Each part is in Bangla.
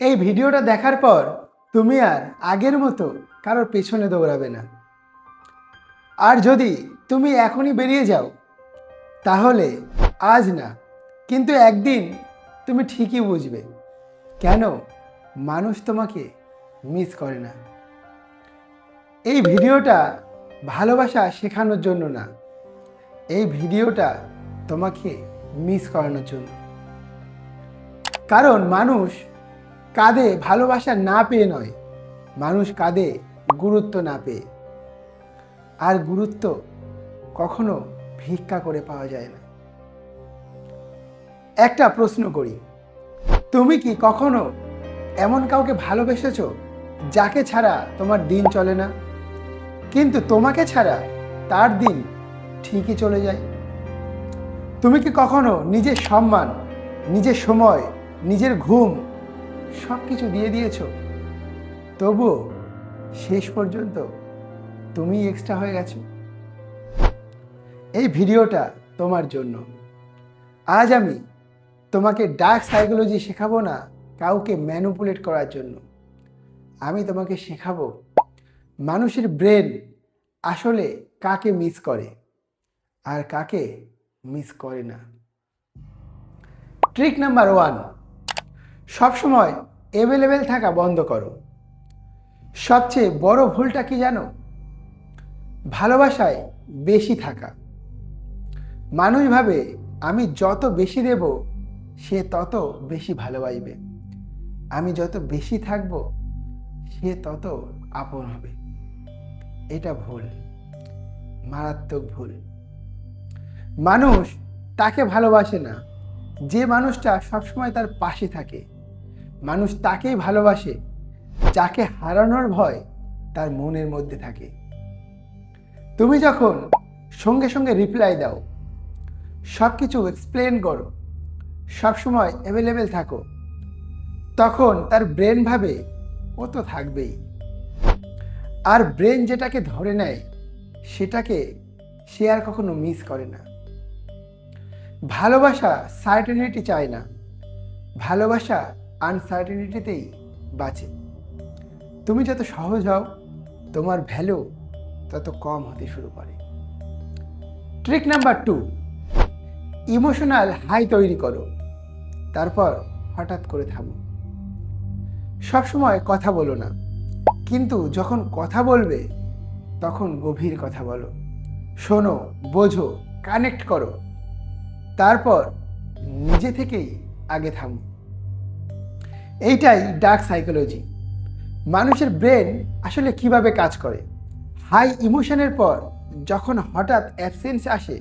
এই ভিডিওটা দেখার পর তুমি আর আগের মতো কারোর পেছনে দৌড়াবে না। আর যদি তুমি এখনই বেরিয়ে যাও, তাহলে আজ না, কিন্তু একদিন তুমি ঠিকই বুঝবে। কেন? মানুষ তোমাকে মিস করে না। এই ভিডিওটা ভালোবাসা শেখানোর জন্য না, এই ভিডিওটা তোমাকে মিস করানোর জন্য। কারণ মানুষ কাঁদে, ভালোবাসা না পেয়ে নয়। মানুষ কাঁদে, গুরুত্ব না পেয়ে। আর গুরুত্ব কখনো ভিক্ষা করে পাওয়া যায় না। একটা প্রশ্ন করি, তুমি কি কখনো এমন কাউকে ভালোবেসেছ যাকে ছাড়া তোমার দিন চলে না? কিন্তু তোমাকে ছাড়া তার দিন ঠিকই চলে যায়। তুমি কি কখনো নিজের সম্মান, নিজের সময়, নিজের ঘুম সব কিছু দিয়ে দিয়েছ। তবুও শেষ পর্যন্ত তুমি এক্সট্রা হয়ে গেছো। এই ভিডিওটা তোমার জন্য। আজ আমি তোমাকে ডার্ক সাইকোলজি শেখাবো না, কাউকে ম্যানুপুলেট করার জন্য। আমি তোমাকে শেখাবো মানুষের ব্রেন আসলে কাকে মিস করে আর কাকে মিস করে না। ট্রিক নাম্বার ওয়ান সবসময় অ্যাভেলেবেল থাকা বন্ধ করো। সবচেয়ে বড় ভুলটা কি জানো? ভালোবাসায় বেশি থাকা। মানুষ ভাবে, আমি যত বেশি দেব, সে তত বেশি ভালোবাসবে। আমি যত বেশি থাকব, সে তত আপন হবে। এটা ভুল। মারাত্মক ভুল। মানুষ তাকে ভালোবাসে না। যে মানুষটা সবসময় তার পাশে থাকে মানুষ তাকেই ভালোবাসে, যাকে হারানোর ভয় তার মনের মধ্যে থাকে। তুমি যখন সঙ্গে সঙ্গে রিপ্লাই দাও সব কিছু এক্সপ্লেন করো, সবসময় অ্যাভেলেবেল থাকো, তখন তার ব্রেন ভাবে ও তো থাকবেই। আর ব্রেন যেটাকে ধরে নেয়, সেটাকে সে আর কখনো মিস করে না। ভালোবাসা সার্টেনিটি চায় না, ভালোবাসা আনসার্টেনিটিতেই বাঁচে। তুমি যত সহজ হও, তোমার ভ্যালু তত কম হতে শুরু করে। Trick number two emotional high তৈরি করো। তারপর হঠাৎ করে থামো। সবসময় কথা বলো না, কিন্তু যখন কথা বলবে, তখন গভীর কথা বলো। শোনো, বোঝো কানেক্ট করো। তারপর নিজে থেকেই আগে থামো। এইটাই ডার্ক সাইকোলজি মানুষের ব্রেন আসলে কীভাবে কাজ করে? হাই ইমোশনের পর যখন হঠাৎ অ্যাবসেন্স আসে,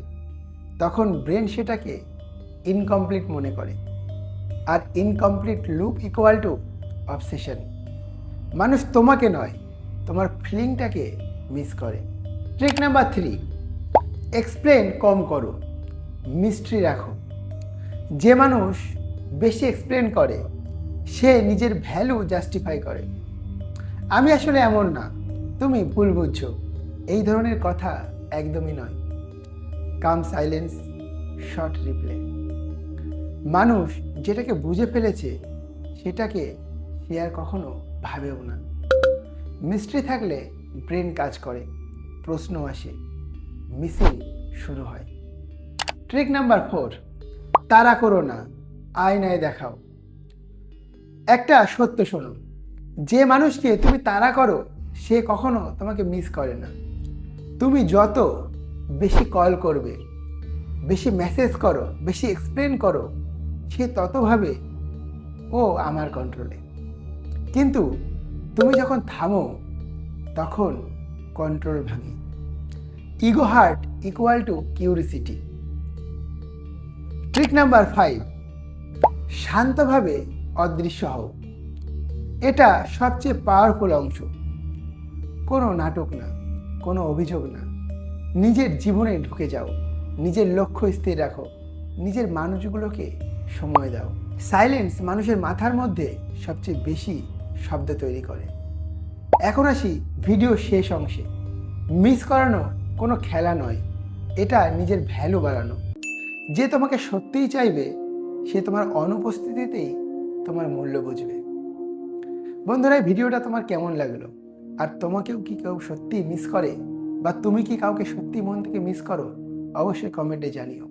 তখন ব্রেন সেটাকে ইনকমপ্লিট মনে করে। আর incomplete loop equal to obsession মানুষ তোমাকে নয়, তোমার ফিলিংটাকে মিস করে। ট্রিক নাম্বার থ্রি এক্সপ্লেন কম করো মিস্ট্রি রাখো। যে মানুষ বেশি এক্সপ্লেন করে সে নিজের ভ্যালু জাস্টিফাই করে। আমি আসলে এমন না, তুমি ভুল বুঝছ, এই ধরনের কথা একদমই নয়। কাম সাইলেন্স শর্ট রিপ্লে মানুষ যেটাকে বুঝে ফেলেছে, সেটাকে সে আর কখনো ভাবেও না। মিস্ট্রি থাকলে ব্রেন কাজ করে প্রশ্ন আসে মিসিং শুরু হয়। ট্রিক নাম্বার ফোর তারা করো না, আয়নায় দেখাও। একটা সত্য শোনো। যে মানুষকে তুমি তাড়া করো, সে কখনো তোমাকে মিস করে না। তুমি যত বেশি কল করবে, বেশি মেসেজ করো, বেশি এক্সপ্লেন করো, সে ততভাবে ও আমার কন্ট্রোলে কিন্তু তুমি যখন থামো, তখন কন্ট্রোল ভাঙে। Ego hurt equal to curiosity trick number five শান্তভাবে অদৃশ্য হও। এটা সবচেয়ে পাওয়ারফুল অংশ। কোনো নাটক না, কোনো অভিযোগ না। নিজের জীবনে ঢুকে যাও, নিজের লক্ষ্য স্থির রাখো, নিজের মানুষগুলোকে সময় দাও। সাইলেন্স মানুষের মাথার মধ্যে সবচেয়ে বেশি শব্দ তৈরি করে। এখন আসি ভিডিও শেষ অংশে। মিস করানো কোনো খেলা নয়, এটা নিজের ভ্যালু বাড়ানো। যে তোমাকে সত্যিই চাইবে, সে তোমার অনুপস্থিতিতেই তোমার মূল্য বুঝবে। বন্ধুরা, এই ভিডিওটা তোমার কেমন লাগল? আর তোমাকেও কি কেউ সত্যি মিস করে? বা তুমি কি কাউকে সত্যি মন থেকে মিস করো? অবশ্যই কমেন্টে জানিও।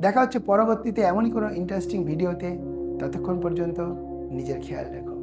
দেখা হচ্ছে পরবর্তীতে এমনই কোনো ইন্টারেস্টিং ভিডিওতে ততক্ষণ পর্যন্ত নিজের খেয়াল রাখো।